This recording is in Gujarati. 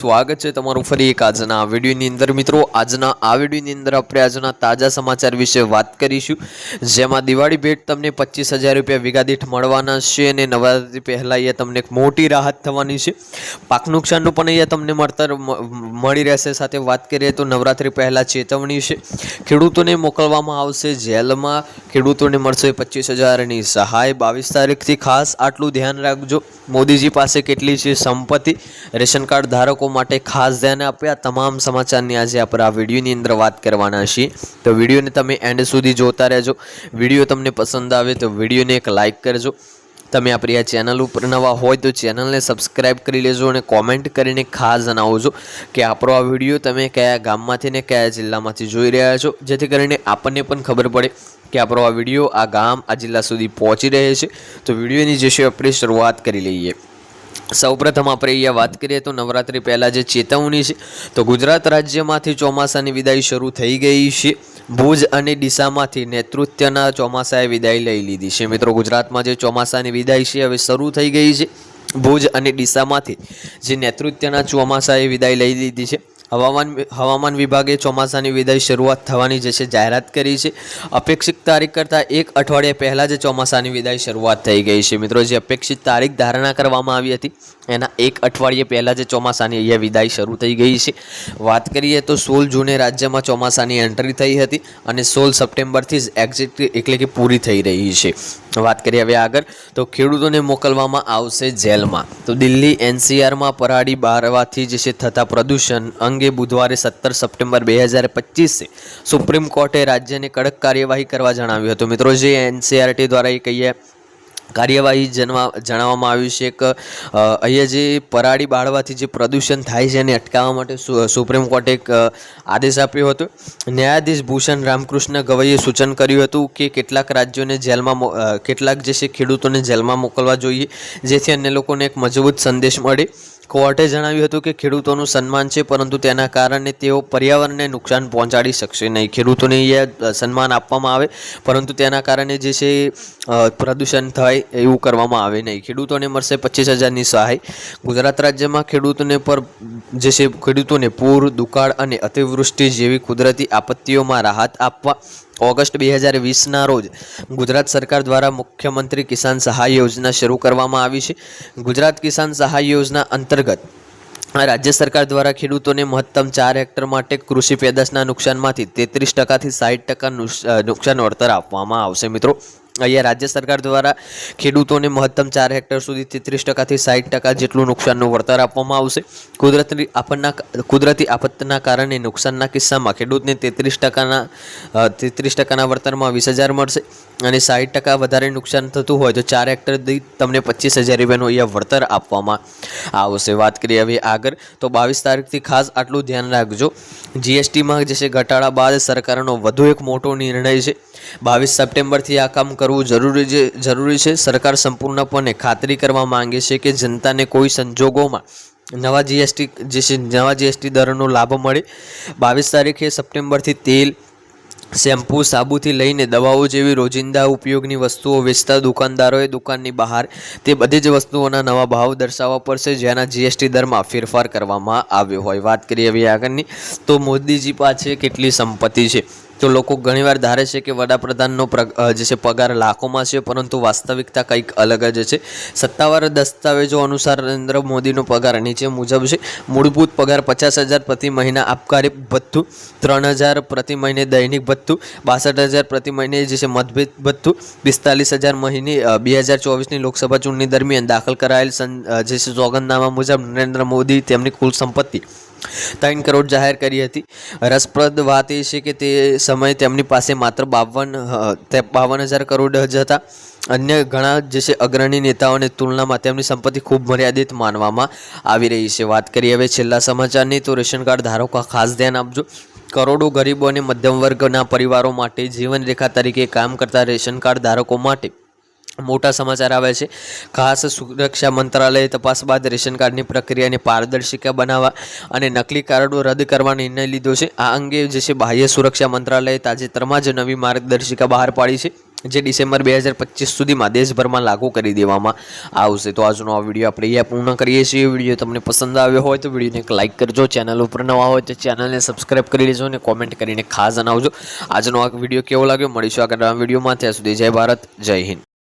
સ્વાગત છે તમારું ફરી એક આજના વિડીયોની અંદર. મિત્રો, આજના આ વિડીયોની અંદર આપણે આજના તાજા સમાચાર વિશે વાત કરીશું, જેમાં દિવાળી ભેટ તમને પચીસ હજાર રૂપિયા વીઘા દીઠ મળવાના છે અને નવરાત્રી પહેલાં અહીંયા તમને એક મોટી રાહત થવાની છે. પાક નુકસાનનું પણ અહીંયા તમને મળતર મળી રહેશે. સાથે વાત કરીએ તો નવરાત્રી પહેલાં ચેતવણી છે. ખેડૂતોને મોકલવામાં આવશે જેલમાં. ખેડૂતોને મળશે પચીસ હજારની સહાય. બાવીસ તારીખથી ખાસ આટલું ધ્યાન રાખજો. મોદીજી પાસે કેટલી છે સંપત્તિ? રેશન કાર્ડ ધારકો માટે ખાસ ધ્યાન આપ્યા. તમામ સમાચારની આજે આપણે આ વિડીયોની અંદર વાત કરવાના છીએ. તો વિડીયોને તમે એન્ડ સુધી જોતા રહેજો. વીડિયો તમને પસંદ આવે તો વિડીયોને એક લાઇક કરજો. તમે આપણી આ ચેનલ ઉપર નવા હોય તો ચેનલને સબસ્ક્રાઇબ કરી લેજો અને કોમેન્ટ કરીને ખાસ જણાવજો કે આપણો આ વીડિયો તમે કયા ગામમાંથી ને કયા જિલ્લામાંથી જોઈ રહ્યા છો. જેથી કરીને આપણને પણ ખબર પડે કે આપણો આ વીડિયો આ ગામ, આ જિલ્લા સુધી પહોંચી રહે છે. તો વિડીયોની જે છે આપણે શરૂઆત કરી લઈએ. સૌપ્રથમ આપણે અહીંયા વાત કરીએ તો નવરાત્રી પહેલાં જે ચેતવણી છે, તો ગુજરાત રાજ્યમાંથી ચોમાસાની વિદાય શરૂ થઈ ગઈ છે. ભુજ અને ડીસામાંથી નેતૃત્વના ચોમાસાએ વિદાય લઈ લીધી છે. મિત્રો, ગુજરાતમાં જે ચોમાસાની વિદાય છે, હવે શરૂ થઈ ગઈ છે. ભુજ અને ડીસામાંથી જે નેતૃત્વના ચોમાસાએ વિદાય લઈ લીધી છે. હવામાન હવામાન વિભાગે ચોમાસાની વિદાય શરૂઆત થવાની જે છે જાહેરાત કરી છે. અપેક્ષિત તારીખ કરતાં એક અઠવાડિયા પહેલાં જ ચોમાસાની વિદાય શરૂઆત થઈ ગઈ છે. મિત્રો, જે અપેક્ષિત તારીખ ધારણા કરવામાં આવી હતી, એના એક અઠવાડિયે પહેલાં જે ચોમાસાની અહીંયા વિદાય શરૂ થઈ ગઈ છે. વાત કરીએ તો સોળ જૂને રાજ્યમાં ચોમાસાની એન્ટ્રી થઈ હતી અને સોળ સપ્ટેમ્બરથી જ એક્ઝિટ એટલે કે પૂરી થઈ રહી છે. વાત કરીએ હવે આગળ, તો ખેડૂતોને મોકલવામાં આવશે જેલમાં. તો દિલ્હી એનસીઆરમાં પરાળી બારવાથી જે છે થતા પ્રદૂષણ અંગે બુધવારે સત્તર સપ્ટેમ્બર બે હજાર પચીસે સુપ્રીમ કોર્ટે રાજ્યને કડક કાર્યવાહી કરવા જણાવ્યું હતું. મિત્રો, જે એનસીઆરટી દ્વારા એ કહીએ કાર્યવાહી જણવા, જણાવવામાં આવ્યું છે કે અહીંયા જે પરાળી બાળવાથી જે પ્રદૂષણ થાય છે એને અટકાવવા માટે સુપ્રીમ કોર્ટે એક આદેશ આપ્યો હતો. ન્યાયાધીશ ભૂષણ રામકૃષ્ણ ગવઈએ સૂચન કર્યું હતું કે કેટલાક રાજ્યોને જેલમાં કેટલાક જે છે ખેડૂતોને જેલમાં મોકલવા જોઈએ, જેથી અન્ય લોકોને એક મજબૂત સંદેશ મળે. કોર્ટે જણાવ્યું હતું કે ખેડૂતોનું સન્માન છે, પરંતુ તેના કારણે તેઓ પર્યાવરણને નુકસાન પહોંચાડી શકશે નહીં. ખેડૂતોને સન્માન આપવામાં આવે, પરંતુ તેના કારણે જે છે પ્રદૂષણ થાય એવું કરવામાં આવે નહીં. ખેડૂતોને મળશે પચીસ હજારની સહાય. ગુજરાત રાજ્યમાં ખેડૂતોને પર, જે છે, ખેડૂતોને પૂર, દુકાળ અને અતિવૃષ્ટિ જેવી કુદરતી આપત્તિઓમાં રાહત આપવા ઓગસ્ટ બે હજાર વીસના રોજ ગુજરાત સરકાર દ્વારા મુખ્યમંત્રી કિસાન સહાય યોજના શરૂ કરવામાં આવી છે. ગુજરાત કિસાન સહાય યોજના અંતર્ગત રાજ્ય સરકાર દ્વારા ખેડૂતોને મહત્તમ ચાર હેક્ટર માટે કૃષિ પેદાશના નુકસાનમાંથી તેત્રીસ ટકાથી સાઠ ટકા નુકસાન વળતર આપવામાં આવશે મિત્રો. અહીંયા રાજ્ય સરકાર દ્વારા ખેડૂતોને મહત્તમ ચાર હેક્ટર સુધી તેત્રીસ ટકાથી સાઠ ટકા જેટલું નુકસાનનું વળતર આપવામાં આવશે. કુદરતી આફતના કુદરતી આફતના કારણે નુકસાનના કિસ્સામાં ખેડૂતને તેત્રીસ ટકાના તેત્રીસ ટકાના વળતરમાં વીસ હજાર મળશે અને સાઠ ટકા વધારે નુકસાન થતું હોય તો ચાર હેક્ટર દીઠ તમને પચીસ હજાર રૂપિયાનું અહીંયા વળતર આપવામાં આવશે. વાત કરીએ હવે આગળ, તો બાવીસ તારીખથી ખાસ આટલું ધ્યાન રાખજો. જીએસટીમાં જે છે, ઘટાડા બાદ સરકારનો વધુ એક મોટો નિર્ણય છે. બાવીસ સપ્ટેમ્બરથી આ કામ કરવું જરૂરી છે જરૂરી છે. સરકાર સંપૂર્ણપણે ખાતરી કરવા માંગે છે કે જનતાને કોઈ સંજોગોમાં નવા જીએસટી જે છે, નવા જીએસટી દરનો લાભ મળે. બાવીસ તારીખે સપ્ટેમ્બરથી તેલ, શેમ્પૂ, સાબુથી લઈને દવાઓ જેવી રોજિંદા ઉપયોગની વસ્તુઓ વેચતા દુકાનદારોએ દુકાનની બહાર તે બધી જ વસ્તુઓના નવા ભાવ દર્શાવવા પડશે. જેના જીએસટી દરમાં ફેરફાર કરવામાં આવ્યો હોય. વાત કરીએ હવે આગળની. તો મોદીજી પાસે કેટલી સંપત્તિ છે? તો લોકો ઘણીવાર ધારે છે કે વડાપ્રધાનનો પ્ર- જે છે પગાર લાખોમાં છે, પરંતુ વાસ્તવિકતા કંઈક અલગ જ છે. સત્તાવાર દસ્તાવેજો અનુસાર નરેન્દ્ર મોદીનો પગાર નીચે મુજબ છે. મૂળભૂત પગાર પચાસ હજાર પ્રતિ મહિના આપકારી ભથ્થું, ત્રણ હજાર પ્રતિ મહિને દૈનિક ભથ્થું, બાસઠ હજાર પ્રતિ મહિને જે છે મતભેદ ભથ્થું, પિસ્તાલીસ હજાર મહિને બે હજાર ચોવીસની લોકસભા ચૂંટણી દરમિયાન દાખલ કરાયેલ જે છે સોગંદનામા મુજબ નરેન્દ્ર મોદી તેમની કુલ સંપત્તિ ત્રણ કરોડ જાહેર કરી હતી. રસપ્રદ વાત એ છે કે તે સમયે તેમની પાસે માત્ર બાવન બાવન હજાર કરોડ જ હતા. અન્ય ઘણા જે છે અગ્રણી નેતાઓની તુલનામાં તેમની સંપત્તિ ખૂબ મર્યાદિત માનવામાં આવી રહી છે. વાત કરીએ હવે છેલ્લા સમાચારની તો રેશન કાર્ડ ધારકો ખાસ ધ્યાન આપજો. કરોડો ગરીબો અને મધ્યમ વર્ગના પરિવારો માટે જીવનરેખા તરીકે કામ કરતા રેશન કાર્ડ ધારકો માટે મોટા સમાચાર આવે છે. ખાસ સુરક્ષા મંત્રાલયે તપાસ બાદ રેશન કાર્ડની પ્રક્રિયાને પારદર્શિકા બનાવવા અને નકલી કાર્ડો રદ કરવા નિર્ણય લીધો છે. આ અંગે જે છે બાહ્ય સુરક્ષા મંત્રાલયે તાજેતરમાં જ નવી માર્ગદર્શિકા બહાર પાડી છે, જે ડિસેમ્બર બે હજાર પચીસ સુધીમાં દેશભરમાં લાગુ કરી દેવામાં આવશે. તો આજનો આ વીડિયો આપણે અહીંયા પૂર્ણ કરીએ છીએ. વીડિયો તમને પસંદ આવ્યો હોય તો વિડીયોને એક લાઇક કરજો. ચેનલ ઉપર નવા હોય તો ચેનલને સબસ્ક્રાઇબ કરી લેજો અને કોમેન્ટ કરીને ખાસ જણાવજો. આજનો આ વીડિયો કેવો લાગ્યો? મળીશું આગળ વિડીયોમાં. ત્યાં સુધી જય ભારત, જય હિન્દ.